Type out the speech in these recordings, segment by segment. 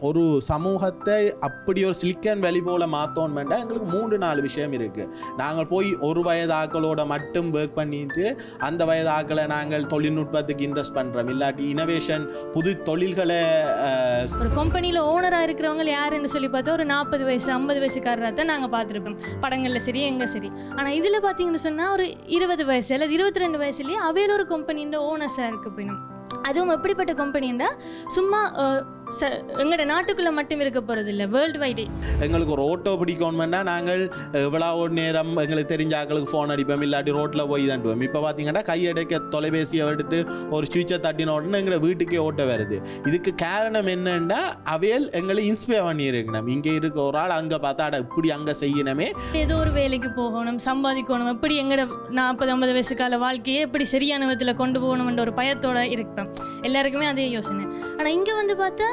ஒரு சமூகத்தை அப்படி ஒரு சிலிக்கன் வேலி போல மாத்தோம் வேண்டாம் எங்களுக்கு மூன்று நாலு விஷயம் இருக்கு. நாங்கள் போய் ஒரு வயது ஆக்களோட மட்டும் ஒர்க் பண்ணிட்டு அந்த வயது ஆக்களை நாங்கள் தொழில்நுட்பத்துக்கு இன்ட்ரெஸ்ட் பண்றோம். இல்லாட்டி இனோவேஷன் புது தொழில்களை ஒரு கம்பெனியில் ஓனராக இருக்கிறவங்க யாருன்னு சொல்லி பார்த்தா ஒரு நாற்பது வயசு ஐம்பது வயசுக்காரராக தான் நாங்கள் பார்த்துருப்போம். படங்களில் சரி எங்கே சரி. ஆனால் இதில் பார்த்தீங்கன்னு சொன்னால் ஒரு இருபது வயசு அல்லது இருபத்தி ரெண்டு வயசுலேயே அவையில் ஒரு கம்பெனின்ற ஓனர்ஸாக இருக்குது போயிடும் அதுவும் எப்படிப்பட்ட கம்பெனின்னா சும்மா ச எங்களோட நாட்டுக்குள்ளே மட்டும் இருக்க போகிறது இல்லை வேர்ல்டு வைடே எங்களுக்கு ஒரு ஓட்டோ பிடிக்கணும்னா நாங்கள் எவ்வளோ நேரம் எங்களுக்கு தெரிஞ்ச ஆக்களுக்கு ஃபோன் அடிப்போம் இல்லாட்டி ரோட்டில் போய் தாண்டுவோம் இப்போ பார்த்தீங்கன்னா கையடைக்க தொலைபேசியை எடுத்து ஒரு சுவிட்சை தட்டின உடனே எங்களை வீட்டுக்கே ஓட்ட வருது. இதுக்கு காரணம் என்னன்னா அவையல் எங்களை இன்ஸ்பயர் பண்ணியிருக்கணும். இங்கே இருக்க ஒரு ஆள் அங்கே பார்த்தா அட இப்படி அங்கே செய்யணுமே. ஏதோ ஒரு வேலைக்கு போகணும் சம்பாதிக்கணும் எப்படி எங்களோட நாற்பது ஐம்பது வயசு கால வாழ்க்கையை எப்படி சரியான விதத்தில் கொண்டு போகணும்ன்ற ஒரு பயத்தோட இருப்பேன் எல்லாருக்குமே அதே யோசனை. ஆனால் இங்கே வந்து பார்த்தா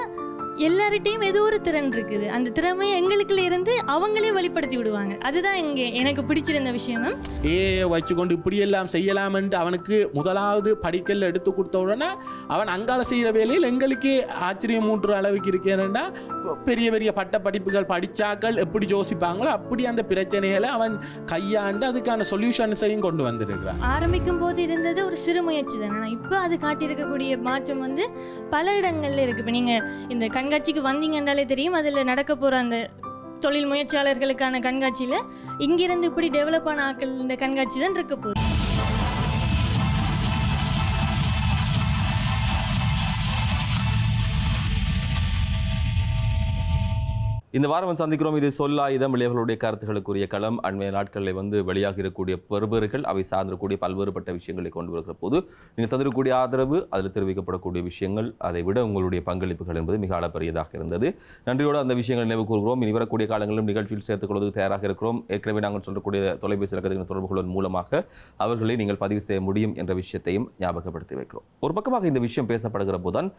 எல்லார்கிட்டையும் ஏதோ ஒரு திறன் இருக்குது. அந்த திறமையை எங்களுக்குள்ள இருந்து அவங்களே வெளிப்படுத்தி விடுவாங்க. அதுதான் இங்கே எனக்கு பிடிச்சிருந்த விஷயம் ஏ வச்சுக்கொண்டு இப்படியெல்லாம் செய்யலாம்ன்ட்டு அவனுக்கு முதலாவது படிக்கல்ல எடுத்து கொடுத்த உடனே அவன் அங்கால செய்கிற வேலையில் எங்களுக்கே ஆச்சரியம் மூட்டுற அளவுக்கு இருக்கேன்னா பெரிய பெரிய பட்ட படிப்புகள் படிச்சாக்கள் எப்படி யோசிப்பாங்களோ அப்படி அந்த பிரச்சனைகளை அவன் கையாண்டு அதுக்கான சொல்யூஷன்ஸையும் கொண்டு வந்திருக்கிறான். ஆரம்பிக்கும் போது இருந்தது ஒரு சிறு முயற்சி தானே. இப்போ அது காட்டியிருக்கக்கூடிய மாற்றம் வந்து பல இடங்கள்ல இருக்குது இப்போ நீங்கள் இந்த கண்காட்சிக்கு வந்தீங்கன்றாலே தெரியும். அதில் நடக்க போகிற அந்த தொழில் முயற்சியாளர்களுக்கான கண்காட்சியில் இங்கிருந்து இப்படி டெவலப் ஆன ஆக்கள் இந்த கண்காட்சி தான் இருக்க போகுது. இந்த வாரம் சந்திக்கிறோம். இது சொல்லாயுதம் இளையவர்களுடைய கருத்துக்களுக்குரிய களம். அண்மைய நாட்களில் வந்து வெளியாக இருக்கக்கூடிய பெறுபர்கள் அவை சார்ந்திருக்கூடிய பல்வேறுபட்ட விஷயங்களை கொண்டு வருகிற போது நீங்கள் தந்திருக்கக்கூடிய ஆதரவு அதில் தெரிவிக்கப்படக்கூடிய விஷயங்கள் அதை விட உங்களுடைய பங்களிப்புகள் என்பது மிக அளப்பரியதாக இருந்தது. நன்றியோடு அந்த விஷயங்களை நினைவு கூறுகிறோம். இனி வரக்கூடிய காலங்களிலும் நிகழ்ச்சியில் சேர்த்துக்கொள்வதற்கு தயாராக இருக்கிறோம். ஏற்கனவே நாங்கள் சொல்லக்கூடிய தொலைபேசி இலக்கத்தின் தொடர்பு கொள்வதன் மூலமாக அவர்களை நீங்கள் பதிவு செய்ய முடியும் என்ற விஷயத்தையும் ஞாபகப்படுத்தி வைக்கிறோம். ஒரு பக்கமாக இந்த விஷயம் பேசப்படுகிற போதுதான்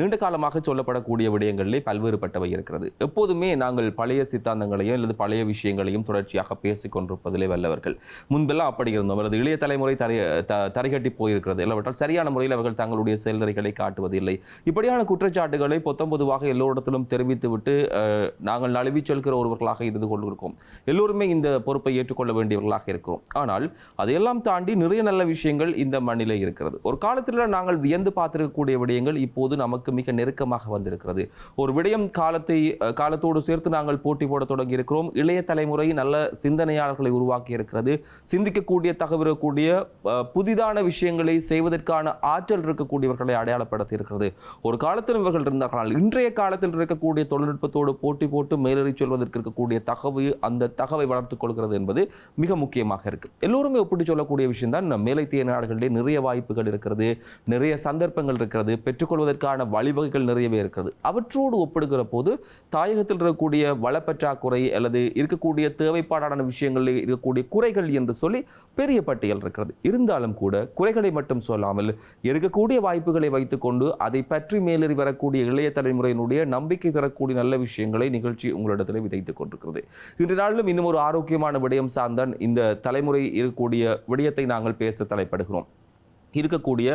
நீண்ட காலமாக சொல்லப்படக்கூடிய விடயங்களிலே பல்வேறுபட்டவை இருக்கிறது. எப்போதுமே நாங்கள் பழைய சித்தாந்தங்களையும் அல்லது பழைய விஷயங்களையும் தொடர்ச்சியாக பேசிக் கொண்டிருப்பதிலே வல்லவர்கள். முன்பெல்லாம் அப்படி இருந்தோம். அல்லது இளைய தலைமுறை தரை த தரைகட்டி போயிருக்கிறது. இல்லாவிட்டால் சரியான முறையில் அவர்கள் தங்களுடைய செயல்முறைகளை காட்டுவதில்லை. இப்படியான குற்றச்சாட்டுகளை பொத்தம் எல்லோரிடத்திலும் தெரிவித்துவிட்டு நாங்கள் நழுவி சொல்கிற ஒருவர்களாக இருந்து கொண்டிருக்கோம். எல்லோருமே இந்த பொறுப்பை ஏற்றுக்கொள்ள வேண்டியவர்களாக இருக்கிறோம். ஆனால் அதையெல்லாம் தாண்டி நிறைய நல்ல விஷயங்கள் இந்த மண்ணிலே இருக்கிறது. ஒரு காலத்தில் நாங்கள் வியந்து பார்த்திருக்கக்கூடிய விடயங்கள் இப்போது நமக்கு மிக நெருக்கமாக வந்திருக்கிறது. ஒரு விடயம் காலத்தை காலத்தோடு சேர்த்து நாங்கள் போட்டி போட தொடங்கி இருக்கிறோம் இளைய தலைமுறை நல்ல சிந்தனையாளர்களை உருவாக்கி இருக்கிறது சிந்திக்கக்கூடிய தகவலக்கூடிய புதிதான விஷயங்களை செய்வதற்கான ஆற்றல் இருக்கக்கூடியவர்களை அடையாளப்படுத்தி இருக்கிறது ஒரு காலத்தில் இவர்கள் இருந்தார்கள். இன்றைய காலத்தில் இருக்கக்கூடிய தொழில்நுட்பத்தோடு போட்டி போட்டு மேலேறி சொல்வதற்கு இருக்கக்கூடிய தகவு அந்த தகவை வளர்த்துக் கொள்கிறது என்பது மிக முக்கியமாக இருக்கு. எல்லோருமே ஒப்பிட்டு சொல்லக்கூடிய விஷயம் தான் மேலைத்திய நாடுகளிலே நிறைய வாய்ப்புகள் இருக்கிறது நிறைய சந்தர்ப்பங்கள் இருக்கிறது பெற்றுக்கொள்வதற்கான வழிவகைகள் நிறையவே இருக்கிறது. அவற்றோடு ஒப்பிடுகிற போது தாயகத்தில் இருக்கக்கூடிய வளப்பற்றாக்குறை அல்லது இருக்கக்கூடிய தேவைப்பாடான விஷயங்களில் இருக்கக்கூடிய குறைகள் என்று சொல்லி பெரிய பட்டியல் இருக்கிறது. இருந்தாலும் கூட குறைகளை மட்டும் சொல்லாமல் இருக்கக்கூடிய வாய்ப்புகளை வைத்துக்கொண்டு அதை பற்றி மேலேறி வரக்கூடிய இளைய தலைமுறையினுடைய நம்பிக்கை தரக்கூடிய நல்ல விஷயங்களை நிகழ்ச்சி உங்களிடத்தில் விதைத்துக் கொண்டிருக்கிறது. இன்று நாளிலும் இன்னும் ஒரு ஆரோக்கியமான விடயம் சார்ந்தான் இந்த தலைமுறை இருக்கக்கூடிய விடயத்தை நாங்கள் பேச தலைப்படுகிறோம். இருக்கக்கூடிய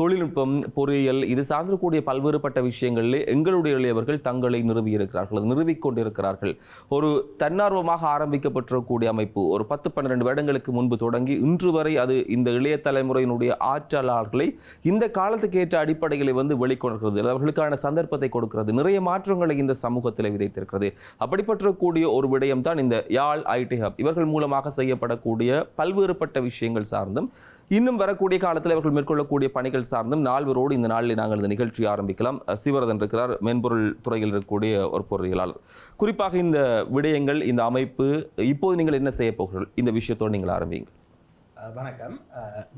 தொழில்நுட்பம் பொறியியல் இது சார்ந்திருக்கூடிய பல்வேறுபட்ட விஷயங்களில் எங்களுடைய இளையவர்கள் தங்களை நிறுவி இருக்கிறார்கள் ஒரு தன்னார்வமாக ஆரம்பிக்கப்பட்டிருக்கக்கூடிய அமைப்பு ஒரு பத்து பன்னிரெண்டு வருடங்களுக்கு முன்பு தொடங்கி இன்று வரை அது இந்த இளைய தலைமுறையினுடைய ஆற்றலாளர்களை இந்த காலத்துக்கு ஏற்ற அடிப்படைகளை வந்து வெளிக்கொணர்கிறது அவர்களுக்கான சந்தர்ப்பத்தை கொடுக்கிறது நிறைய மாற்றங்களை இந்த சமூகத்தில் விதைத்திருக்கிறது. அப்படிப்பட்டிருக்கக்கூடிய ஒரு விடயம் தான் இந்த யாழ் ஐடி ஹப். இவர்கள் மூலமாக செய்யப்படக்கூடிய பல்வேறுபட்ட விஷயங்கள் சார்ந்தும் இன்னும் வரக்கூடிய காலத்தில் அவர்கள் மேற்கொள்ளக்கூடிய பணிகள் சார்ந்தும் நால்வரோடு இந்த நாளில் நாங்கள் இந்த நிகழ்ச்சி ஆரம்பிக்கலாம். சிவரதன் இருக்கிறார் மென்பொருள் துறையில் இருக்கக்கூடிய ஒரு பொருளியலாளர் குறிப்பாக இந்த விடயங்கள் இந்த அமைப்பு இப்போது நீங்கள் என்ன செய்ய போகிறீர்கள்? இந்த விஷயத்தோடு நீங்கள் ஆரம்பிங்கள் வணக்கம்.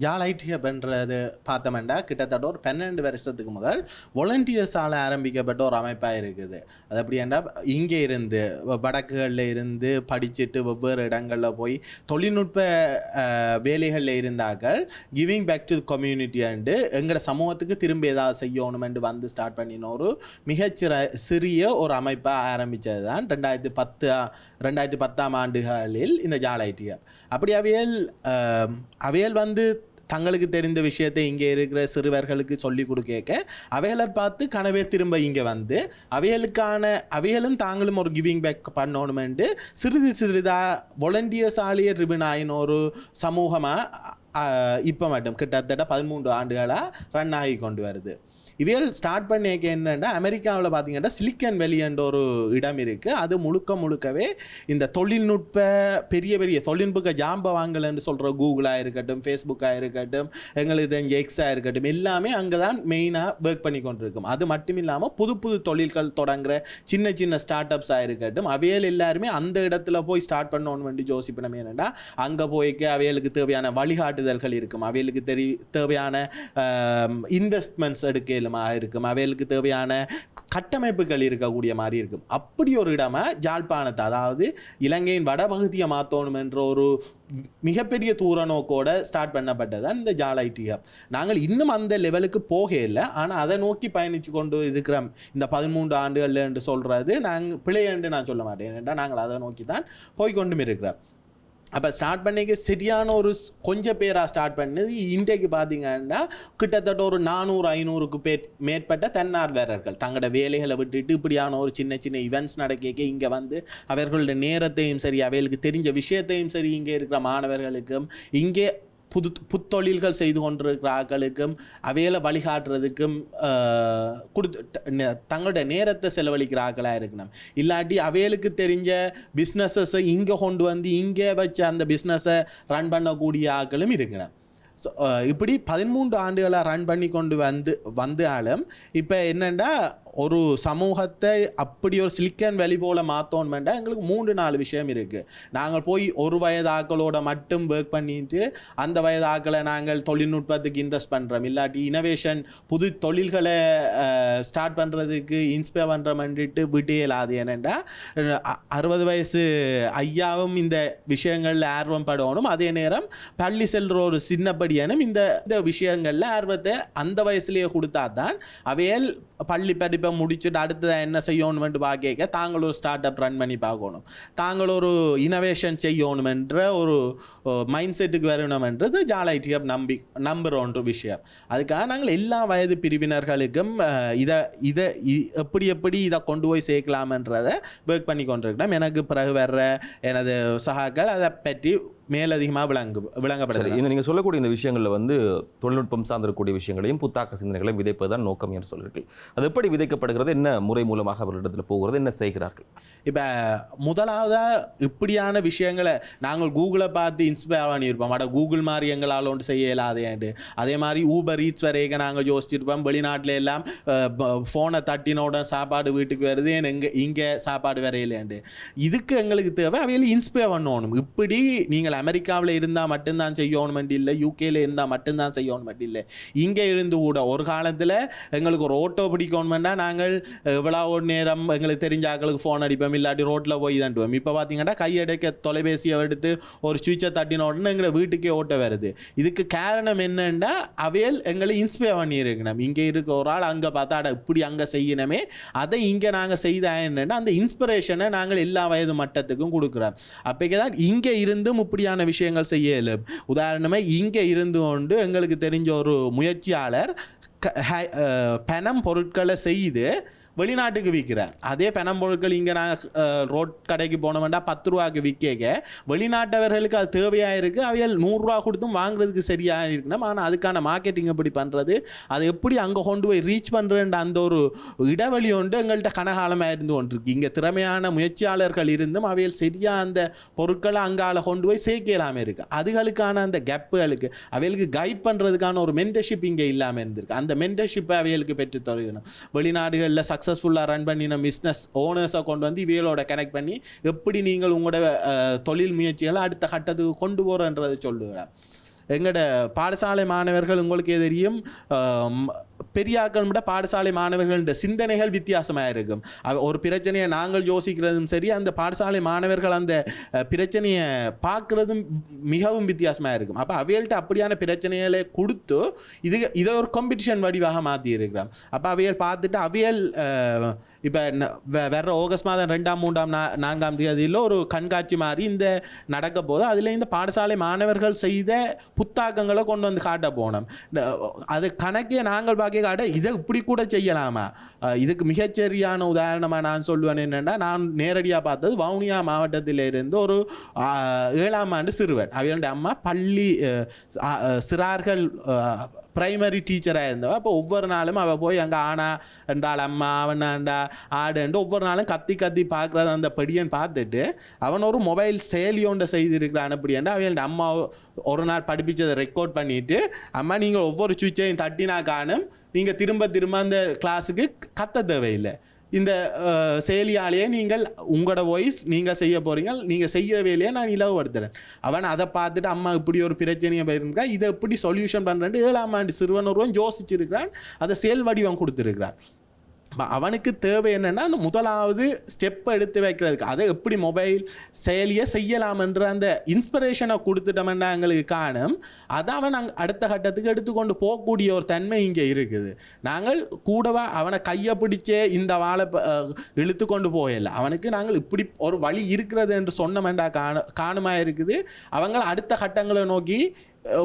ஜால் ஐடிஎப்ன்றது பார்த்தோம்னா கிட்டத்தட்ட ஒரு பன்னெண்டு வருஷத்துக்கு முதல் வாலண்டியர்ஸால் ஆரம்பிக்கப்பட்ட ஒரு அமைப்பாக இருக்குது. அது எப்படின்னா இங்கே இருந்து வடக்குகளில் இருந்து படிச்சுட்டு வெவ்வேறு இடங்களில் போய் தொழில்நுட்ப வேலைகளில் இருந்தார்கள். Giving back to community and எங்களோட சமூகத்துக்கு திரும்ப ஏதாவது செய்யணுமென்று வந்து ஸ்டார்ட் பண்ணின ஒரு மிகச்சிற சிறிய ஒரு அமைப்பாக ஆரம்பித்தது தான் ரெண்டாயிரத்தி பத்து ரெண்டாயிரத்தி பத்தாம் ஆண்டுகளில் இந்த ஜால் ஐடிஎப் அப்படியாவே அவையல் வந்து தங்களுக்கு தெரிந்த விஷயத்தை இங்கே இருக்கிற சிறுவர்களுக்கு சொல்லி கொடுக்க அவைகளை பார்த்து கனவே திரும்ப இங்கே வந்து அவைகளுக்கான அவைகளும் தாங்களும் ஒரு கிவிங் பேக் பண்ணணுமெண்டு சிறிது சிறிதாக வாலண்டியர்ஸ் ஆலியர் ரிபினாயின் ஒரு சமூகமாக இப்போ மட்டும் கிட்டத்தட்ட பதிமூன்று ஆண்டுகளாக ரன் ஆகி கொண்டு வருது. இவைகள் ஸ்டார்ட் பண்ணியிருக்க என்னென்னா அமெரிக்காவில் பார்த்தீங்கன்னா சிலிக்கன் வெளியன்ற ஒரு இடம் இருக்குது அது முழுக்க முழுக்கவே இந்த தொழில்நுட்ப பெரிய பெரிய தொழில்நுட்ப ஜாம்பவாங்கல்னு சொல்கிற கூகுளாக இருக்கட்டும் ஃபேஸ்புக்காக இருக்கட்டும் எங்களுக்கு தெரிஞ்ச எக்ஸாக இருக்கட்டும் எல்லாமே அங்கே தான் மெயினாக ஒர்க் பண்ணி கொண்டிருக்கும். அது மட்டும் இல்லாமல் புது புது தொழில்கள் தொடங்குற சின்ன சின்ன ஸ்டார்ட் அப்ஸாக இருக்கட்டும் அவையல் எல்லாருமே அந்த இடத்துல போய் ஸ்டார்ட் பண்ணணும்னு வேண்டி யோசிப்பணும் என்னென்னா அங்கே போய்க்கு அவைகளுக்கு தேவையான வழிகாட்டுதல்கள் இருக்கும். அவைகளுக்கு தெரி தேவையான இன்வெஸ்ட்மெண்ட்ஸ் எடுக்கலும் இருக்கும். அவைகளுக்கு தேவையான கட்டமைப்புகள் இருக்கக்கூடிய மாதிரி இருக்கும். அப்படி ஒரு இடமா ஜாழ்ப்பாணத்தை அதாவது இலங்கையின் வடபகுதியை மாற்றணும் என்ற ஒரு மிகப்பெரிய தூர நோக்கோட ஸ்டார்ட் பண்ணப்பட்டது தான் இந்த ஜால் ஐடி ஹப் நாங்கள் இன்னும் அந்த லெவலுக்கு போக இல்லை ஆனால் அதை நோக்கி பயணித்து கொண்டு இருக்கிறோம் இந்த பதிமூன்று ஆண்டுகள் என்று சொல்கிறது நாங்கள் பிழை என்று நான் சொல்ல மாட்டேன். ஏனென்றால் நாங்கள் அதை நோக்கி தான் போய்கொண்டும் இருக்கிறோம். அப்போ ஸ்டார்ட் பண்ணிக்க சரியான ஒரு கொஞ்சம் பேராக ஸ்டார்ட் பண்ணது இன்றைக்கு பார்த்தீங்கன்னா கிட்டத்தட்ட ஒரு நானூறு ஐநூறுக்கு பேர் மேற்பட்ட தன்னார்வலர்கள். தங்களோட வேலைகளை விட்டுட்டு இப்படியான ஒரு சின்ன சின்ன இவெண்ட்ஸ் நடக்க இங்கே வந்து அவர்களுடைய நேரத்தையும் சரி அவைகளுக்கு தெரிஞ்ச விஷயத்தையும் சரி இங்கே இருக்கிற மாணவர்களுக்கும் இங்கே புது புத்தொழில்கள் செய்து கொண்டிருக்கிறார்களுக்கும் ஆட்களுக்கும் வழிகாட்டுறதுக்கும் கொடுத்து தங்களுடைய நேரத்தை செலவழிக்கிற ஆட்களாக இருக்கணும். இல்லாட்டி அவைகளுக்கு தெரிஞ்ச பிஸ்னஸஸை இங்கே கொண்டு வந்து இங்கே வச்சு அந்த பிஸ்னஸை ரன் பண்ணக்கூடிய ஆட்களும் இருக்கணும். ஸோ இப்படி பதிமூன்று ஆண்டுகளாக ரன் பண்ணி கொண்டு வந்து வந்தாலும் இப்போ என்னென்னா ஒரு சமூகத்தை அப்படி ஒரு சிலிக்கன் வெளி போல மாற்றோன்மெண்டா எங்களுக்கு மூன்று நாலு விஷயம் இருக்குது நாங்கள் போய் ஒரு வயதாக்களோட மட்டும் ஒர்க் பண்ணிட்டு அந்த வயது ஆக்களை நாங்கள் தொழில்நுட்பத்துக்கு இன்ட்ரெஸ்ட் பண்ணுறோம் இல்லாட்டி இனோவேஷன் புது தொழில்களை ஸ்டார்ட் பண்ணுறதுக்கு இன்ஸ்பயர் பண்ணுறோம்ன்றிட்டு விட்டே இல்லாது ஏனெண்டா அறுபது வயசு ஐயாவும் இந்த விஷயங்களில் ஆர்வம் படணும். அதே நேரம் பள்ளி செல்கிற ஒரு சின்னப்படியானும் இந்த இந்த விஷயங்களில் ஆர்வத்தை அந்த வயசுலேயே கொடுத்தா தான் அவையல் பள்ளி படிப்பை முடிச்சுட்டு அடுத்தது என்ன செய்யணுமென்று பார்க்க தாங்கள் ஒரு ஸ்டார்ட் அப் ரன் பண்ணி பார்க்கணும். தாங்கள் ஒரு இனோவேஷன் செய்யணுமென்ற ஒரு மைண்ட் செட்டுக்கு வரணுமென்றது ஜாலைட்டி அப் நம்பி நம்புகிற ஒன்று விஷயம். அதுக்காக நாங்கள் எல்லா வயது பிரிவினர்களுக்கும் இதை இதை எப்படி எப்படி இதை கொண்டு போய் சேர்க்கலாமன்றதை ஒர்க் பண்ணி கொண்டிருக்கிறோம். எனக்கு பிறகு வர்ற எனது சகாக்கள் அதை பற்றி மேலதிகமாக விளங்கு விளங்கப்படுது இந்த நீங்கள் சொல்லக்கூடிய இந்த விஷயங்களில் வந்து தொழில்நுட்பம் சார்ந்திருக்கக்கூடிய விஷயங்களையும் புத்தாக்க சிந்தனைகளையும் விதைப்பதுதான் நோக்கம் என்று சொல்கிறீர்கள் அது எப்படி விதைக்கப்படுகிறது? என்ன முறை மூலமாக அவர்களிடத்தில் போகிறது? என்ன செய்கிறார்கள்? இப்போ முதலாவதாக இப்படியான விஷயங்களை நாங்கள் கூகுளை பார்த்து இன்ஸ்பயர் பண்ணியிருப்போம். அட கூகுள் மாதிரி எங்களால் ஒன்று செய்ய இயலாதேன்ட்டு அதே மாதிரி ஊபர் ஈட்ஸ் வரைக்கும் நாங்கள் யோசிச்சிருப்போம். வெளிநாட்டில் எல்லாம் ஃபோனை தட்டினோட சாப்பாடு வீட்டுக்கு வருது. எங்க இங்கே சாப்பாடு வரையிலேன்ட்டு இதுக்கு எங்களுக்கு தேவை அவையில் இன்ஸ்பயர் பண்ணணும். இப்படி நீங்கள் அமெரிக்காவில் இருந்தால் மட்டும்தான் செய்யணும் இல்லை யூகேல இருந்தால் மட்டும்தான் செய்யணும் இல்லை. இங்கே இருந்து கூட ஒரு காலத்தில் எங்களுக்கு ஒரு ஓட்டோ பிடிக்கணும்னா நாங்கள் எவ்வளோ நேரம் எங்களுக்கு தெரிஞ்ச ஆக்களுக்கு ஃபோன் அடிப்போம் இல்லாட்டி ரோட்டில் போய் தண்டுவோம் இப்போ பார்த்தீங்கன்னா கையடைக்க தொலைபேசியை எடுத்து ஒரு சுவிட்சை தட்டின உடனே எங்களை வீட்டுக்கே ஓட்ட வருது. இதுக்கு காரணம் என்னன்னா அவையல் எங்களை இன்ஸ்பயர் பண்ணியிருக்கணும். இங்கே இருக்க ஒரு ஆள் அங்கே பார்த்தா அட இப்படி அங்கே செய்யணுமே. அதை இங்கே நாங்கள் செய்தா என்னன்னா அந்த இன்ஸ்பிரேஷனை நாங்கள் எல்லா வயது மட்டத்துக்கும் கொடுக்குறோம். அப்போக்கே தான் இங்கே இருந்தும் இப்படி இப்படியான விஷயங்கள் செய்ய இயலும். உதாரணமாக இங்கே இருந்து கொண்டு எங்களுக்கு தெரிஞ்ச ஒரு முயற்சியாளர் பணம் பொருட்களை செய்து வெளிநாட்டுக்கு விற்கிறார் அதே பணம் பொருட்கள் இங்கே நாங்கள் ரோட் கடைக்கு போனோம்னா பத்து ரூபாய்க்கு விற்க வெளிநாட்டவர்களுக்கு அது தேவையாக இருக்குது அவைகள் நூறுரூவா கொடுத்தும் வாங்குறதுக்கு சரியாக இருக்கணும் ஆனால் அதுக்கான மார்க்கெட்டிங் எப்படி பண்ணுறது அதை எப்படி அங்கே கொண்டு போய் ரீச் பண்ணுறன்ற அந்த ஒரு இடைவெளி ஒன்று எங்கள்கிட்ட கனகாலமாக இருந்து கொண்டிருக்கு. இங்கே திறமையான முயற்சியாளர்கள் இருந்தும் அவைகள் சரியாக அந்த பொருட்களை அங்கால கொண்டு போய் சேர்க்கலாமல் இருக்குது அதுகளுக்கான அந்த கேப்புகளுக்கு அவைகளுக்கு கைட் பண்ணுறதுக்கான ஒரு மென்டர்ஷிப் இங்கே இல்லாமல் இருந்திருக்கு. அந்த மென்டர்ஷிப்பை அவைகளுக்கு பெற்று தொடங்கணும் வெளிநாடுகளில் சக்ஸஸ்ஃபுல்லாக ரன் பண்ணின பிஸ்னஸ் ஓனர்ஸை கொண்டு வந்து இவைகளோட கனெக்ட் பண்ணி எப்படி நீங்கள் உங்களோட தொழில் முயற்சிகளை அடுத்த கட்டத்துக்கு கொண்டு போகிறன்றதை சொல்லுகிறேன். எங்களோட பாடசாலை மாணவர்கள் உங்களுக்கே தெரியும் பெரியாக்கள் விட பாடசாலை மாணவர்களின் சிந்தனைகள் வித்தியாசமாக இருக்கும் ஒரு பிரச்சனையை நாங்கள் யோசிக்கிறதும் சரி அந்த பாடசாலை மாணவர்கள் அந்த பிரச்சனையை பார்க்குறதும் மிகவும் வித்தியாசமாக இருக்கும் அப்போ அவைகள்ட்ட அப்படியான பிரச்சனைகளை கொடுத்து இது இதை ஒரு காம்படிஷன் வடிவாக மாற்றி இருக்கிறோம் அப்போ அவையல் பார்த்துட்டு அவையல் இப்போ வர்ற ஆகஸ்ட் மாதம் ரெண்டாம் மூன்றாம் நா நான்காம் தேதியில் ஒரு கண்காட்சி மாதிரி இந்த நடக்க போது அதில் இந்த பாடசாலை மாணவர்கள் செய்த புத்தாக்கங்களை கொண்டு வந்து காட்ட போனோம். அது கணக்கே நாங்கள் பார்க்க காட்ட இதை இப்படி கூட செய்யலாமா? அஹ், இதுக்கு மிகச்சரியான உதாரணமாக நான் சொல்லுவேன் என்னென்னா நான் நேரடியாக பார்த்தது வவுனியா மாவட்டத்தில் இருந்து ஒரு ஏழாம் ஆண்டு சிறுவன். அவங்களுடைய அம்மா பள்ளி அஹ், அஹ், சிறார்கள் ப்ரைமரி டீச்சராக இருந்தவ. அப்போ ஒவ்வொரு நாளும் அவள் போய் அங்கே ஆனா என்றாள் அம்மா அவனாண்டா ஆடுன்ட்டு ஒவ்வொரு நாளும் கத்தி கத்தி பார்க்குறத அந்த படியன் பார்த்துட்டு அவன் ஒரு மொபைல் செயலியோண்ட ஒன்றை செய்திருக்கிறான் அப்படியாண்டா அவன் அம்மா ஒரு நாள் படிப்பிச்சதை ரெக்கார்ட் பண்ணிட்டு அம்மா நீங்கள் ஒவ்வொரு சுவிட்சையும் தட்டினா காணும். நீங்கள் திரும்ப திரும்ப அந்த கிளாஸுக்கு கத்த தேவையில்லை. இந்த செயலியாலேயே நீங்கள் உங்களோட வாய்ஸ் நீங்கள் செய்ய போகிறீங்க நீங்கள் செய்கிற வேலையை நான் இலவுபடுத்துகிறேன் அவன் அதை பார்த்துட்டு அம்மா இப்படி ஒரு பிரச்சனையை போயிருக்கா இதை எப்படி சொல்யூஷன் பண்ணுறேன் ஏழாம் ஆண்டு சிறுவன் ஒருவன் யோசிச்சிருக்கிறான். அதை செயல் வடிவம் கொடுத்துருக்கிறான் அவனுக்கு தேவை என்னன்னா அந்த முதலாவது ஸ்டெப் எடுத்து வைக்கிறதுக்கு. அதை எப்படி மொபைல் செயலியை செய்யலாம்ன்ற அந்த இன்ஸ்பிரேஷனை கொடுத்துட்டோம்னா எங்களுக்கு காணும். அதை அவன் நாங்கள் அடுத்த கட்டத்துக்கு எடுத்துக்கொண்டு போகக்கூடிய ஒரு தன்மை இங்கே இருக்குது. நாங்கள் கூடவா அவனை கையை பிடிச்சே இந்த வாழை இழுத்து கொண்டு போயிடல அவனுக்கு நாங்கள் இப்படி ஒரு வழி இருக்கிறது என்று சொன்னமெண்டா காண காணுமா இருக்குது? அவங்கள அடுத்த கட்டங்களை நோக்கி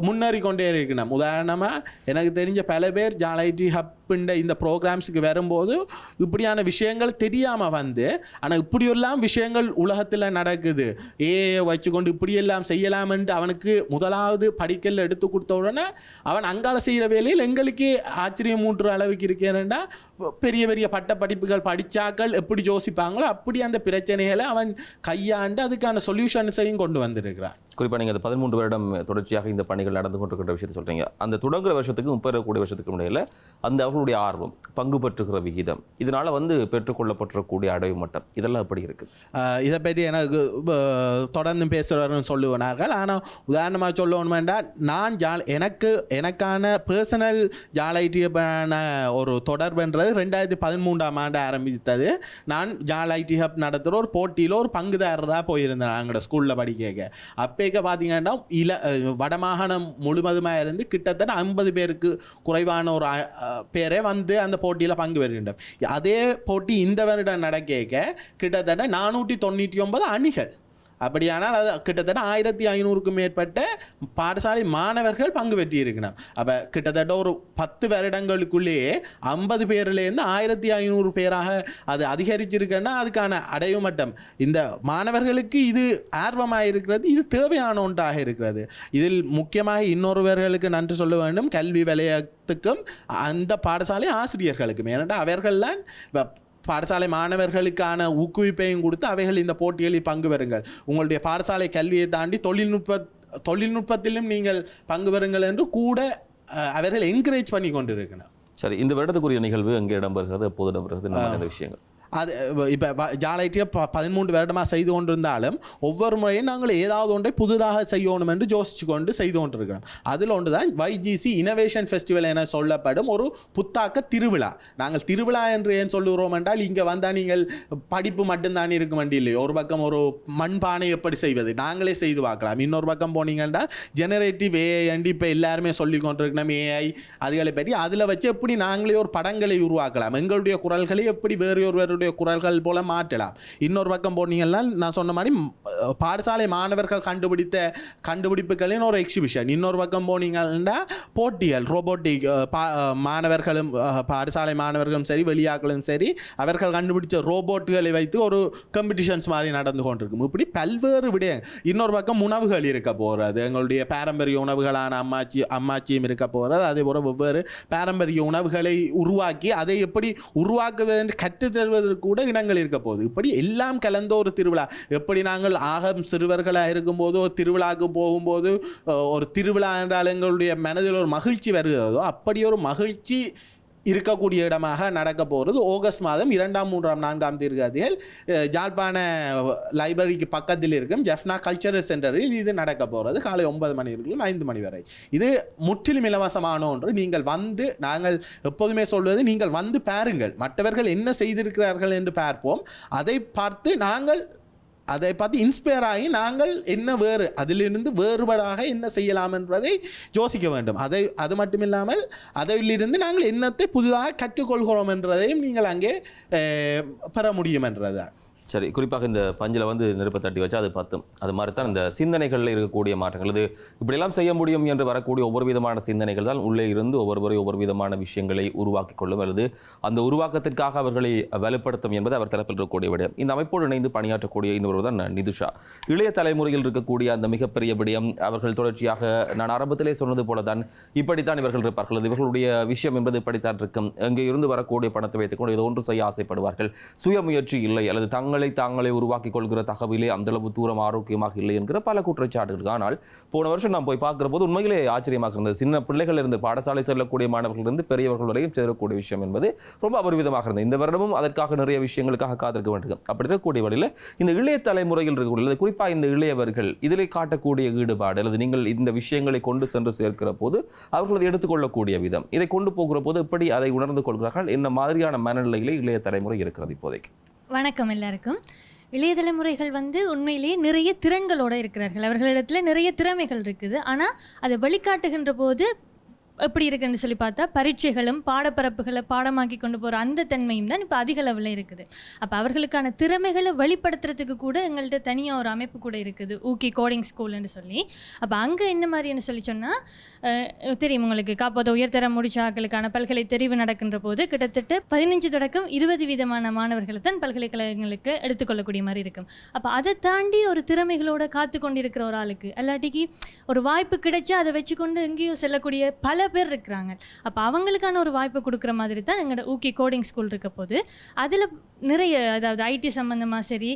முன்னேறி கொண்டே இருக்கணும். உதாரணமாக எனக்கு தெரிஞ்ச பல பேர் ஜாலைட்டி ஹப்புண்ட இந்த ப்ரோக்ராம்ஸுக்கு வரும்போது இப்படியான விஷயங்கள் தெரியாமல் வந்து ஆனால் இப்படியெல்லாம் விஷயங்கள் உலகத்தில் நடக்குது. ஏ வச்சுக்கொண்டு இப்படியெல்லாம் செய்யலாம்ன்ட்டு அவனுக்கு முதலாவது படிக்கல் எடுத்து கொடுத்த உடனே அவன் அங்கால செய்கிற வேலையில் எங்களுக்கே ஆச்சரியம் மூன்று அளவுக்கு இருக்கேன்டா பெரிய பெரிய பட்ட படிப்புகள் படித்தாக்கள் எப்படி யோசிப்பாங்களோ அப்படி அந்த பிரச்சனைகளை அவன் கையாண்டு அதுக்கான சொல்யூஷன்ஸையும் கொண்டு வந்திருக்கிறான். குறிப்பாக நீங்கள் அந்த பதிமூன்று வருடம் தொடர்ச்சியாக இந்த பணிகள் நடந்து கொண்டிருக்கிற விஷயத்தை சொல்கிறீங்க அந்த தொடங்குற வருஷத்துக்கு முப்பது வருஷத்துக்கு முன்னாடியில் அந்த அவர்களுடைய ஆர்வம் பங்கு பெற்றுகிற விகிதம் இதனால் வந்து பெற்றுக்கொள்ளப்பட்டிருக்கக்கூடிய அடைவு மட்டம் இதெல்லாம் எப்படி இருக்குது இதை பற்றி எனக்கு தொடர்ந்து பேசுகிறவர்கள் சொல்லுவனார்கள் ஆனால் உதாரணமாக சொல்லணுமெண்டா நான் ஜா எனக்கு எனக்கான பர்சனல் ஜாலைட்டியான ஒரு தொடர்புன்றது ரெண்டாயிரத்தி பதிமூன்றாம் ஆண்டு ஆரம்பித்தது. நான் ஜால் ஐடி ஹப் நடத்துகிற ஒரு போட்டியில் ஒரு பங்குதாரராக போயிருந்தேன் எங்களோட ஸ்கூலில் படிக்க அப்பேக்க பார்த்தீங்கன்னா இல வடமாகாணம் முழுவதுமாக இருந்து கிட்டத்தட்ட ஐம்பது பேருக்கு குறைவான ஒரு பே பேரே வந்து அந்த போட்டியில் பங்கு பெறுகின்றோம் அதே போட்டி இந்த வருடம் நடக்க கிட்டத்தட்ட நானூற்றி தொண்ணூற்றி ஒன்பது அணிகள். அப்படியானால் அது கிட்டத்தட்ட ஆயிரத்தி ஐநூறுக்கும் மேற்பட்ட பாடசாலை மாணவர்கள் பங்கு பெற்றி அப்போ கிட்டத்தட்ட ஒரு பத்து வருடங்களுக்குள்ளேயே ஐம்பது பேர்லேருந்து ஆயிரத்தி ஐநூறு பேராக அது அதிகரிச்சிருக்குன்னா அதுக்கான அடைவு மட்டம். இந்த மாணவர்களுக்கு இது ஆர்வமாக இருக்கிறது இது தேவையான ஒன்றாக இருக்கிறது. இதில் முக்கியமாக இன்னொருவர்களுக்கு நன்றி சொல்ல வேண்டும். கல்வி விளையாட்டுக்கும் அந்த பாடசாலை ஆசிரியர்களுக்கும். ஏனென்றால் அவர்கள்தான் இப்போ பாடசாலை மாணவர்களுக்கான ஊக்குவிப்பையும் கொடுத்து அவைகள் இந்த போட்டிகளில் பங்கு பெறுங்கள். உங்களுடைய பாடசாலை கல்வியை தாண்டி தொழில்நுட்ப தொழில்நுட்பத்திலும் நீங்கள் பங்கு பெறுங்கள் என்று கூட அவர்கள் என்கரேஜ் பண்ணி கொண்டிருக்கணும் சரி இந்த வருடத்துக்குரிய நிகழ்வு எங்கே இடம்பெறுகிறது எப்போது இடம்பெறுகிறது இந்த விஷயங்கள்? அது இப்போ ஜாலைட்டியை ப பதிமூன்று வருடமாக செய்து கொண்டிருந்தாலும் ஒவ்வொரு முறையும் நாங்கள் ஏதாவது ஒன்றை புதிதாக செய்யணும் என்று யோசிச்சு கொண்டு செய்து கொண்டிருக்கிறோம். அதில் ஒன்று தான் வைஜிசி இனோவேஷன் ஃபெஸ்டிவல் என சொல்லப்படும் ஒரு புத்தாக்க திருவிழா. நாங்கள் திருவிழா என்று ஏன் சொல்லுகிறோம் என்றால் இங்கே வந்தால் நீங்கள் படிப்பு மட்டும்தான் இருக்க வேண்டிய ஒரு பக்கம் ஒரு மண்பானை எப்படி செய்வது? நாங்களே செய்து பார்க்கலாம். இன்னொரு பக்கம் போனீங்கன்னா ஜெனரேட்டிவ் ஏஐ அண்டு இப்போ எல்லாருமே சொல்லி கொண்டிருக்கணும். ஏஐ அதுகளை பற்றி அதில் வச்சு எப்படி நாங்களே ஒரு படங்களை உருவாக்கலாம். எங்களுடைய குரல்களை எப்படி வேறு ஒருவருடைய குரல்கள் போல மாற்றலாம். இன்னொரு பக்கம் போனீங்கன்னா நான் சொன்ன மாதிரி பாடசாலை மாணவர்கள் கண்டுபிடித்த கண்டுபிடிப்புகளின் ஒரு எக்ஸிபிஷன் இன்னொரு பக்கம் போனீங்கன்னா போட்டிகள் ரோபோட்டிக் மாணவர்களும் பாடசாலை மாணவர்களும் சரி வெளியாக்களும் சரி அவர்கள் கண்டுபிடிச்ச ரோபோட்டுகளை வைத்து ஒரு காம்படிஷன்ஸ் மாதிரி நடந்து கொண்டிருக்கும். இப்படி பல்வேறு விட இன்னொரு பக்கம் உணவுகள் இருக்க போகிறது எங்களுடைய பாரம்பரிய உணவுகளான அம்மாச்சி அம்மாச்சியும் இருக்க போகிறது அதே போல் வெவ்வேறு பாரம்பரிய உணவுகளை உருவாக்கி அதை எப்படி உருவாக்குவது என்று கற்றுத்தருவதற்கு கூட இடங்கள் இருக்க போகுது. இப்படி எல்லாம் கலந்த ஒரு திருவிழா. எப்படி நாங்கள் ஆகம் சிறுவர்களாக இருக்கும்போது ஒரு திருவிழாவுக்கு போகும்போது ஒரு திருவிழா என்றால் எங்களுடைய மனதில் ஒரு மகிழ்ச்சி வருகிறதோ அப்படி ஒரு மகிழ்ச்சி இருக்கக்கூடிய இடமாக நடக்க போகிறது ஆகஸ்ட் மாதம் இரண்டாம் மூன்றாம் நான்காம் தேதிகள் ஜாழ்ப்பாண லைப்ரரிக்கு பக்கத்தில் இருக்கும் ஜெஃப்னா கல்ச்சரல் சென்டரில் இது நடக்க போகிறது காலை ஒன்பது மணி இருக்கும் ஐந்து மணி வரை. இது முற்றிலும் இலவசமான ஒன்று. நீங்கள் வந்து நாங்கள் எப்போதுமே சொல்வது நீங்கள் வந்து பாருங்கள். மற்றவர்கள் என்ன செய்திருக்கிறார்கள் என்று பார்ப்போம். அதை பார்த்து நாங்கள் அதை பார்த்து இன்ஸ்பயர் ஆகி நாங்கள் என்ன வேறு அதிலிருந்து வேறுபாடாக என்ன செய்யலாம் என்பதை யோசிக்க வேண்டும். அதை அது மட்டும் இல்லாமல் அதிலிருந்து நாங்கள் என்னத்தை புதிதாக கற்றுக்கொள்கிறோம் என்றதையும் நீங்கள் அங்கே பெற முடியும் என்றதுதான். சரி குறிப்பாக இந்த பஞ்சில் வந்து நெருப்பை தட்டி வச்சா அது பத்தும். அது மாதிரி தான் இந்த சிந்தனைகளில் இருக்கக்கூடிய மாற்றங்கள். இது இப்படியெல்லாம் செய்ய முடியும் என்று வரக்கூடிய ஒவ்வொரு விதமான சிந்தனைகள் தான் உள்ளே இருந்து ஒவ்வொருவரை ஒவ்வொரு விதமான விஷயங்களை உருவாக்கி கொள்ளும் அல்லது அந்த உருவாக்கத்திற்காக அவர்களை வலுப்படுத்தும் என்பது அவர் தரப்பில் இருக்கக்கூடிய விடயம். இந்த அமைப்போடு இணைந்து பணியாற்றக்கூடிய இன்னொரு தான் நிதுஷா. இளைய தலைமுறையில் இருக்கக்கூடிய அந்த மிகப்பெரிய விடயம் அவர்கள் தொடர்ச்சியாக நான் ஆரம்பத்திலே சொன்னது போல தான் இப்படித்தான் இவர்கள் இருப்பார்கள். அது இவர்களுடைய விஷயம் என்பது இப்படித்தான் இருக்கும். அங்கே இருந்து வரக்கூடிய பணத்தை வைத்துக்கொண்டு ஏதோ ஒன்று செய்ய ஆசைப்படுவார்கள். சுயமுயற்சி இல்லை அல்லது தங்களை தாங்களே உருவாக்கிக் கொள்கிற தகவலே அந்தளவு தூரம் ஆரோக்கியமாக இல்லை என்கிற பல குற்றச்சாட்டுகள். ஆனால் போன வருஷம் நான் போய் பார்க்குற போது உண்மையிலே ஆச்சரியமாக இருந்தது. சின்ன பிள்ளைகள் இருந்து பாடசாலை செல்லக்கூடிய மாணவர்கள் இருந்து பெரியவர்கள் வரையும் சேரக்கூடிய விஷயம் என்பது ரொம்ப அபரிவிதமாக இருந்தது. இந்த வருடமும் அதற்காக நிறைய விஷயங்களுக்காக காத்திருக்க வேண்டும் அப்படி இருக்கக்கூடிய வழியில் இந்த இளைய தலைமுறையில் இருக்கக்கூடிய குறிப்பாக இந்த இளையவர்கள் இதில் காட்டக்கூடிய ஈடுபாடு அல்லது நீங்கள் இந்த விஷயங்களை கொண்டு சென்று சேர்க்கிற போது அவர்கள் அதை எடுத்துக்கொள்ளக்கூடிய விதம் இதை கொண்டு போகிற போது எப்படி அதை உணர்ந்து கொள்கிறார்கள் என்ன மாதிரியான மனநிலையிலே இளைய தலைமுறை இருக்கிறது இப்போதைக்கு? வணக்கம் எல்லாருக்கும். இளைய தலைமுறைகள் வந்து உண்மையிலேயே நிறைய திறன்களோடு இருக்கிறார்கள். அவர்களிடத்தில் நிறைய திறமைகள் இருக்குது. ஆனால் அதை வழிகாட்டுகின்ற போது எப்படி இருக்குன்னு சொல்லி பார்த்தா பரீட்சைகளும் பாடப்பரப்புகளை பாடமாக்கி கொண்டு போகிற அந்த தன்மையும் தான் இப்போ அதிக அளவில் இருக்குது. அப்போ அவர்களுக்கான திறமைகளை வெளிப்படுத்துறதுக்கு கூட எங்கள்கிட்ட தனியாக ஒரு அமைப்பு கூட இருக்குது. ஊக்கி கோடிங் ஸ்கூல்னு சொல்லி. அப்போ அங்கே என்ன மாதிரின்னு சொல்லி சொன்னால் தெரியும் உங்களுக்கு. காப்போத உயர்தர முடிச்சாக்களுக்கான பல்கலை தெரிவு நடக்கின்ற போது கிட்டத்தட்ட பதினஞ்சு தொடக்கம் இருபது விதமான மாணவர்களை தான் பல்கலைக்கழகங்களுக்கு எடுத்துக்கொள்ளக்கூடிய மாதிரி இருக்கும். அப்போ அதை தாண்டி ஒரு திறமைகளோட காத்து கொண்டிருக்கிற ஒரு ஆளுக்கு அல்லாட்டிக்கு ஒரு வாய்ப்பு கிடைச்சா அதை வச்சுக்கொண்டு எங்கேயோ செல்லக்கூடிய பல பேர் இருக்கிறாங்க. அப்போ அவங்களுக்கான ஒரு வாய்ப்பு கொடுக்குற மாதிரி தான் எங்களோட ஊக்கி கோடிங் ஸ்கூல் இருக்க போது. அதில் நிறைய அதாவது ஐடி சம்மந்தமாக சரி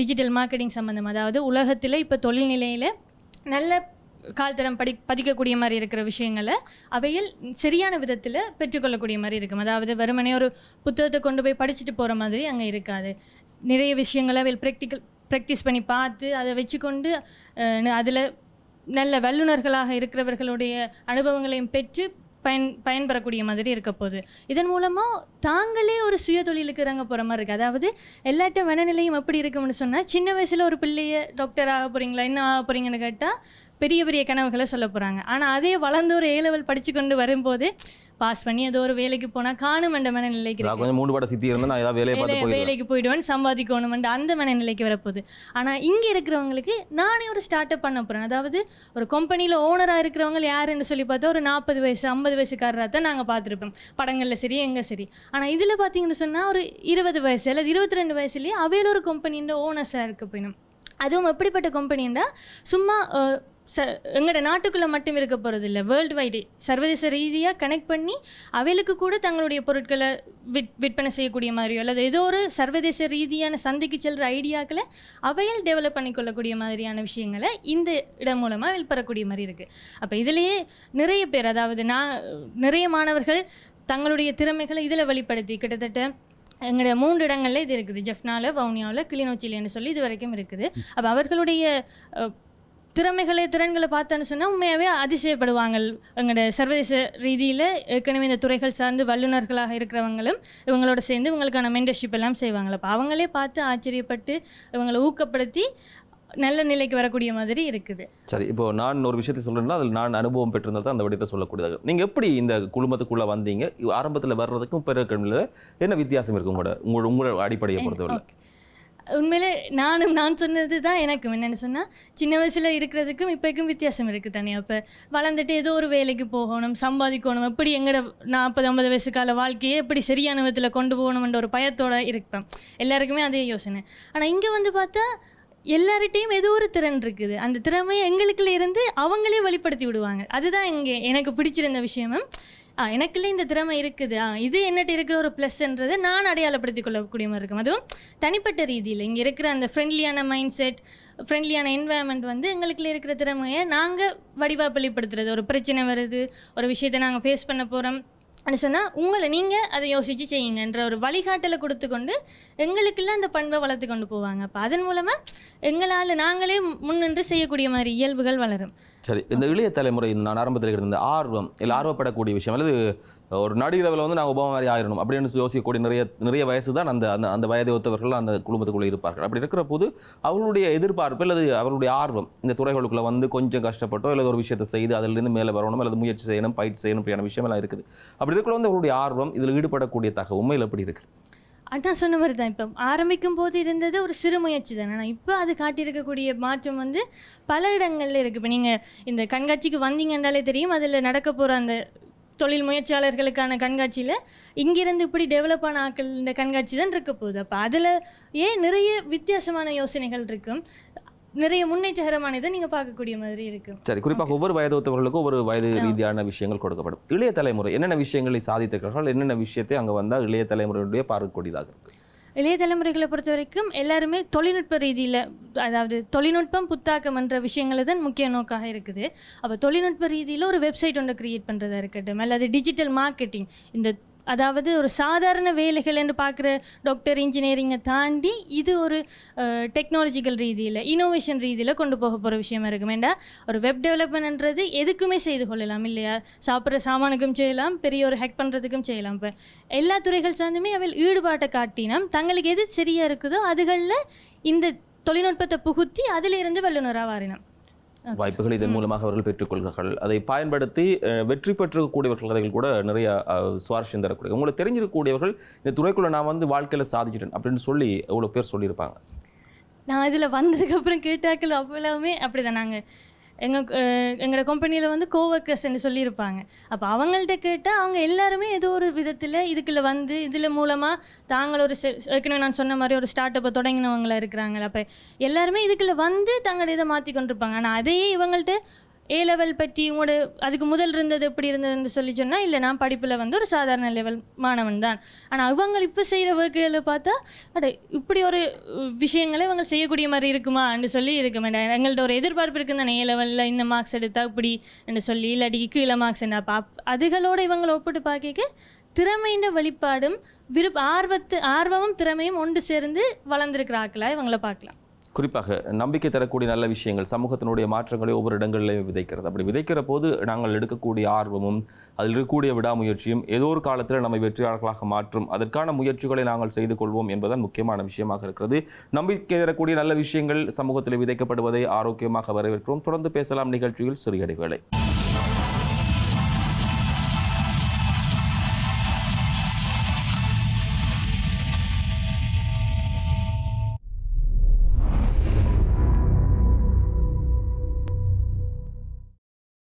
டிஜிட்டல் மார்க்கெட்டிங் சம்மந்தமாக அதாவது உலகத்தில் இப்போ தொழில்நிலையில் நல்ல கால்தரம் படி பதிக்கக்கூடிய மாதிரி இருக்கிற விஷயங்களை அவையில் சரியான விதத்தில் பெற்றுக்கொள்ளக்கூடிய மாதிரி இருக்கும். அதாவது வெறுமனே ஒரு புத்தகத்தை கொண்டு போய் படிச்சுட்டு போகிற மாதிரி அங்கே இருக்காது. நிறைய விஷயங்களை அவையில் ப்ராக்டிக்கல் ப்ராக்டிஸ் பண்ணி பார்த்து அதை வச்சுக்கொண்டு அதில் நல்ல வல்லுநர்களாக இருக்கிறவர்களுடைய அனுபவங்களையும் பெற்று பயன் பயன்பெறக்கூடிய மாதிரி இருக்க போகுது. இதன் மூலமாக தாங்களே ஒரு சுய தொழிலுக்கு இறங்க போகிற மாதிரி இருக்குது அதாவது எல்லாட்ட மனநிலையும் எப்படி இருக்கும்னு சொன்னால் சின்ன வயசில் ஒரு பிள்ளைய டாக்டர் ஆக போகிறீங்களா என்ன ஆக போகிறீங்கன்னு கேட்டால் பெரிய பெரிய கனவுகளை சொல்ல போகிறாங்க ஆனால் அதே வளர்ந்து ஒரு ஏ லெவல் படித்து கொண்டு வரும்போது பாஸ் பண்ணி ஏதோ ஒரு வேலைக்கு போனால் காணும் என்ற மனநிலைக்கு. கொஞ்சம் மூணு படம் சித்தி இருந்தால் நான் ஏதாவது வேலையை பார்த்து வேலைக்கு போயிடுவேன் சம்பாதிக்கணுமெண்டு அந்த மனநிலைக்கு வரப்போகுது. ஆனால் இங்கே இருக்கிறவங்களுக்கு நானே ஒரு ஸ்டார்ட் அப் பண்ண போகிறேன் அதாவது ஒரு கம்பெனியில் ஓனராக இருக்கிறவங்க யாருன்னு சொல்லி பார்த்தா ஒரு நாற்பது வயசு ஐம்பது வயசுக்காரராக தான் நாங்கள் பார்த்துருப்போம். படங்களில் சரி எங்கே சரி. ஆனால் இதில் பார்த்தீங்கன்னு சொன்னால் ஒரு இருபது வயசு அல்லது இருபத்தி ரெண்டு வயசுலேயே அவையில் ஒரு கம்பெனியின் ஓனர்ஸாக இருக்க போயிடும். அதுவும் எப்படிப்பட்ட கம்பெனின்னா சும்மா ச எங்களோட நாட்டுக்குள்ளே மட்டும் இருக்க போகிறது இல்லை வேர்ல்டு வைடு சர்வதேச ரீதியாக கனெக்ட் பண்ணி அவைகளுக்கு கூட தங்களுடைய பொருட்களை விற் விற்பனை செய்யக்கூடிய மாதிரியோ அல்லது ஏதோ ஒரு சர்வதேச ரீதியான சந்தைக்கு செல்கிற ஐடியாக்களை அவையில் டெவலப் பண்ணிக்கொள்ளக்கூடிய மாதிரியான விஷயங்களை இந்த இடம் மூலமாக வெளிப்படக்கூடிய மாதிரி இருக்குது அப்போ இதுலேயே நிறைய பேர் அதாவது நான் நிறைய மாணவர்கள் தங்களுடைய திறமைகளை இதில் வெளிப்படுத்தி கிட்டத்தட்ட எங்களோட மூன்று இடங்கள்ல இது இருக்குது. ஜெஃப்னால வவுனியாவில் கிளிநொச்சியிலன்னு சொல்லி இது வரைக்கும் இருக்குது. அப்போ அவர்களுடைய திறமைகளை திறன்களை பார்த்தோன்னு சொன்னால் உண்மையாகவே அதிசயப்படுவாங்க எங்களோட சர்வதேச ரீதியில் ஏற்கனவே இந்த துறைகள் சார்ந்து வல்லுநர்களாக இருக்கிறவங்களும் இவங்களோட சேர்ந்து இவங்களுக்கான மென்டர்ஷிப் எல்லாம் செய்வாங்களே. அப்போ அவங்களே பார்த்து ஆச்சரியப்பட்டு இவங்களை ஊக்கப்படுத்தி நல்ல நிலைக்கு வரக்கூடிய மாதிரி இருக்குது. சரி இப்போ நான் ஒரு விஷயத்தை சொல்றேன்னா அதில் நான் அனுபவம் பெற்றிருந்தால் தான் அந்த விடயத்தை சொல்லக்கூடியது நீங்க எப்படி இந்த குழுமத்துக்குள்ள வந்தீங்க? ஆரம்பத்தில் வர்றதுக்கும் பிறகு என்ன வித்தியாசம் இருக்கு உங்களோட? உங்களோட உங்களோட அடிப்படையை பொறுத்தவரை. உண்மையிலே நானும் நான் சொன்னது தான் எனக்கும். என்னென்னு சொன்னால் சின்ன வயசில் இருக்கிறதுக்கும் இப்போக்கும் வித்தியாசம் இருக்குது தனியாக இப்போ வளர்ந்துட்டு ஏதோ ஒரு வேலைக்கு போகணும் சம்பாதிக்கணும். எப்படி எங்களோட நாற்பது ஐம்பது வயசு கால வாழ்க்கையை எப்படி சரியான விதத்தில் கொண்டு போகணும்ன்ற ஒரு பயத்தோட இருப்பேன் எல்லாருக்குமே அதே யோசனை. ஆனால் இங்கே வந்து பார்த்தா எல்லார்கிட்டையும் ஏதோ ஒரு திறன் இருக்குது. அந்த திறமையை எங்களுக்குள்ள இருந்து அவங்களே வெளிப்படுத்தி விடுவாங்க. அதுதான் இங்கே எனக்கு பிடிச்சிருந்த விஷயமும். எனக்குள்ளே இந்த திறமை இருக்குது. ஆ இது என்னட்டு இருக்கிற ஒரு ப்ளஸ்ன்றதை நான் அடையாளப்படுத்தி கொள்ளக்கூடிய மாதிரி இருக்கும். அதுவும் தனிப்பட்ட ரீதியில். இங்கே இருக்கிற அந்த ஃப்ரெண்ட்லியான மைண்ட் செட் ஃப்ரெண்ட்லியான என்வாயன்மெண்ட் வந்து எங்களுக்குள்ள இருக்கிற திறமையை நாங்கள் வடிவாப்பள்ளிப்படுத்துறது வெளிப்படுத்துறது. ஒரு பிரச்சனை வருது ஒரு விஷயத்தை நாங்கள் ஃபேஸ் பண்ண போகிறோம் அப்படி சொன்னால் உங்களை நீங்கள் அதை யோசித்து செய்யுங்கன்ற ஒரு வழிகாட்டலை கொடுத்து கொண்டு எங்களுக்கெல்லாம் அந்த பண்பை வளர்த்து கொண்டு போவாங்க. அப்போ அதன் மூலமாக எங்களால் நாங்களே முன்னின்று செய்யக்கூடிய மாதிரி இயல்புகள் வளரும். சரி இந்த இளைய தலைமுறை நான் ஆரம்பத்தில் இருந்த ஆர்வம் இல்லை ஆர்வப்படக்கூடிய விஷயம் அல்லது ஒரு நடிகரவில் வந்து நான் உபமா மாதிரி ஆயிரணும் அப்படின்னு யோசிக்கக்கூடிய நிறைய நிறைய வயசு தான் அந்த அந்த அந்த வயதை ஒத்தவர்கள் அந்த குடும்பத்துக்குள்ளே இருப்பார்கள். அப்படி இருக்கிற போது அவர்களுடைய எதிர்பார்ப்பு அல்லது அவர்களுடைய ஆர்வம் இந்த துறைகளுக்குள்ள வந்து கொஞ்சம் கஷ்டப்பட்டோ இல்லை ஒரு விஷயத்தை செய்து அதிலிருந்து மேலே வரணும் அல்லது முயற்சி செய்யணும் பயிற்சி செய்யணும் அப்படியான விஷயமெல்லாம் இருக்குது. அப்படி இருக்கிற வந்து அவருடைய ஆர்வம் இதில் ஈடுபடக்கூடிய தக உண்மையில் எப்படி இருக்குது அண்ணா சொன்ன மாதிரி தான் இப்போ ஆரம்பிக்கும் போது இருந்தது ஒரு சிறு முயற்சி தானே. ஆனால் இப்போ அது காட்டியிருக்கக்கூடிய மாற்றம் வந்து பல இடங்களில் இருக்குது இப்போ நீங்கள் இந்த கண்காட்சிக்கு வந்தீங்கன்றாலே தெரியும் அதில் நடக்க போகிற அந்த தொழில் முயற்சியாளர்களுக்கான கண்காட்சியில் இங்கிருந்து இப்படி டெவலப் ஆன ஆட்கள் இந்த கண்காட்சி தான் இருக்க போகுது. அப்போ அதில் ஏன் நிறைய வித்தியாசமான யோசனைகள் இருக்கும் நிறைய முன்னேற்றகரமான இதை நீங்கள் பார்க்கக்கூடிய மாதிரி இருக்கும் சரி குறிப்பாக ஒவ்வொரு வயது ஒத்தவர்களுக்கும் ஒவ்வொரு வயது ரீதியான விஷயங்கள் கொடுக்கப்படும். இளைய தலைமுறை என்னென்ன விஷயங்களை சாதித்திருக்கிறார்கள் என்னென்ன விஷயத்தை அங்கே வந்தால் இளைய தலைமுறையுடைய பார்க்கக்கூடியதாக இருக்கு? இளைய தலைமுறைகளை பொறுத்த வரைக்கும் எல்லாருமே தொழில்நுட்ப ரீதியில் அதாவது தொழில்நுட்பம் புத்தாக்கம் என்ற விஷயங்களை தான் முக்கிய நோக்காக இருக்குது. அப்போ தொழில்நுட்ப ரீதியில் ஒரு வெப்சைட் ஒன்று க்ரியேட் பண்ணுறதா இருக்கட்டும் அல்லது டிஜிட்டல் மார்க்கெட்டிங் இந்த அதாவது ஒரு சாதாரண வேலைகள் என்று பார்க்குற டாக்டர் இன்ஜினியரிங்கை தாண்டி இது ஒரு டெக்னாலஜிக்கல் ரீதியில் இனோவேஷன் ரீதியில் கொண்டு போக போகிற விஷயமா இருக்கும். ஏண்டா? ஒரு வெப் டெவலப்மெண்ட்ன்றது எதுக்குமே செய்து கொள்ளலாம் இல்லையா? சாப்பிட்ற சாமானுக்கும் செய்யலாம் பெரிய ஒரு ஹேக் பண்ணுறதுக்கும் செய்யலாம். இப்போ எல்லா துறைகள் சார்ந்துமே அவள் ஈடுபாட்டை காட்டினோம். தங்களுக்கு எது சரியாக இருக்குதோ அதுகளில் இந்த தொழில்நுட்பத்தை புகுத்தி அதிலிருந்து வல்லுநராக வாரினோம் வாய்ப்புகள் இதன் மூலமாக அவர்கள் பெற்றுக்கொள்கிறார்கள். அதை பயன்படுத்தி வெற்றி பெற்றக்கூடியவர்கள் கதைகள் கூட நிறைய சுவாரஸ்யம் தரக்கூடிய உங்களுக்கு தெரிஞ்சிருக்கக்கூடியவர்கள் இந்த துறைக்குள்ள நான் வந்து வாழ்க்கையில் சாதிச்சிட்டேன் அப்படின்னு சொல்லி எவ்வளோ பேர் சொல்லியிருப்பாங்க? நான் இதில் வந்ததுக்கப்புறம் கேட்டாக்கள் அவ்வளவுமே அப்படி தான் நாங்கள் எங்கள் எங்களோட கம்பெனியில் வந்து கோவர்க்கர்ஸ்ன்னு சொல்லியிருப்பாங்க. அப்போ அவங்கள்ட்ட கேட்டால் அவங்க எல்லாருமே ஏதோ ஒரு விதத்தில் இதுக்குள்ளே வந்து இதில் மூலமாக தாங்கள் ஒரு செ- ஏற்கனவே நான் சொன்ன மாதிரி ஒரு ஸ்டார்ட் அப்பை தொடங்கினவங்களாக இருக்கிறாங்களா அப்போ எல்லாருமே இதுக்குள்ளே வந்து தங்களோட இதை மாற்றி கொண்டிருப்பாங்க. ஆனால் அதையே இவங்கள்ட்ட ஏ லெவல் பற்றி உங்களோட அதுக்கு முதல் இருந்தது எப்படி இருந்ததுன்னு சொல்லி சொன்னால் இல்லை நான் படிப்பில் வந்து ஒரு சாதாரண லெவல் மாணவன் தான். ஆனால் அவங்க இப்போ செய்கிற ஒர்க்குகளை பார்த்தா அட இப்படி ஒரு விஷயங்களை இவங்க செய்யக்கூடிய மாதிரி இருக்குமான்னு சொல்லி இருக்க மாட்டேன் எங்கள்கிட்ட ஒரு எதிர்பார்ப்பு இருக்குது தானே ஏ லெவலில் இந்த மார்க்ஸ் எடுத்தால் இப்படி என்று சொல்லி இல்லாட்டி கீழே மார்க்ஸ் என்ன அப்போ அதுகளோடு இவங்களை ஒப்பிட்டு பார்க்க திறமையின் வெளிப்பாடும் விருப்ப ஆர்வத்து ஆர்வமும் திறமையும் ஒன்று சேர்ந்து வளர்ந்துருக்கிற ஆக்களா இவங்களை பார்க்கலாம். குறிப்பாக நம்பிக்கை தரக்கூடிய நல்ல விஷயங்கள் சமூகத்தினுடைய மாற்றங்களை ஒவ்வொரு இடங்களிலையும் விதைக்கிறது. அப்படி விதைக்கிற போது நாங்கள் எடுக்கக்கூடிய ஆர்வமும் அதில் இருக்கக்கூடிய விடாமுயற்சியும் ஏதோ ஒரு காலத்தில் நம்மை வெற்றியாளர்களாக மாற்றும். அதற்கான முயற்சிகளை நாங்கள் செய்து கொள்வோம் என்பதுதான் முக்கியமான விஷயமாக இருக்கிறது. நம்பிக்கை தரக்கூடிய நல்ல விஷயங்கள் சமூகத்தில் விதைக்கப்படுவதை ஆரோக்கியமாக வரவேற்கிறோம். தொடர்ந்து பேசலாம் நிகழ்ச்சியில் சிறிய இடைவேளை.